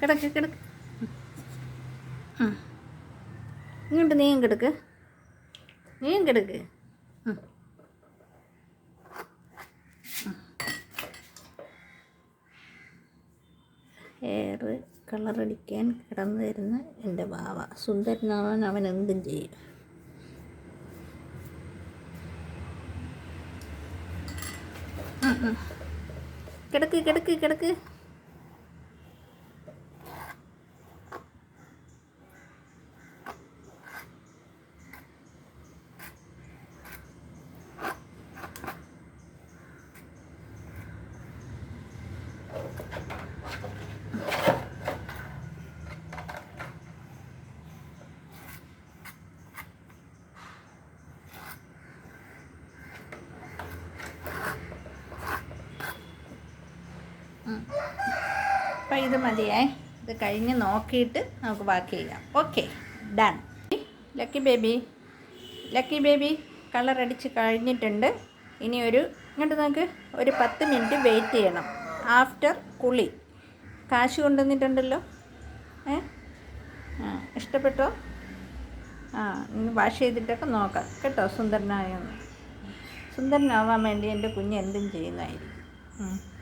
കിടക്ക് കിടക്ക്. ഇങ്ങോട്ട് നീയും കിടക്ക്. നീയും കിടക്ക്. ഏറ് ഹെയർ കളറടിക്കാൻ കിടന്നു വരുന്ന എന്റെ ബാവ. സുന്ദരനാവാൻ അവൻ എന്തും ചെയ്യും. കിടക്ക് കിടക്ക് കിടക്ക്. അപ്പം ഇത് മതിയേ. ഇത് കഴിഞ്ഞ് നോക്കിയിട്ട് നമുക്ക് ബാക്കി ചെയ്യാം. Okay done. Lucky baby lucky baby colour അടിച്ച് കഴിഞ്ഞിട്ടുണ്ട്. ഇനി ഒരു ഇങ്ങോട്ട് നമുക്ക് ഒരു പത്ത് മിനിറ്റ് വെയിറ്റ് ചെയ്യണം. ആഫ്റ്റർ കുളി. കാശ് കൊണ്ടുവന്നിട്ടുണ്ടല്ലോ. ഏ? ആ ഇഷ്ടപ്പെട്ടോ? ആ ഇന്ന് വാഷ് ചെയ്തിട്ടൊക്കെ നോക്കാം. കേട്ടോ സുന്ദരനായ സുന്ദരനാവാൻ വേണ്ടി എന്റെ കുഞ്ഞ് എന്തും ചെയ്യുന്നതായിരിക്കും.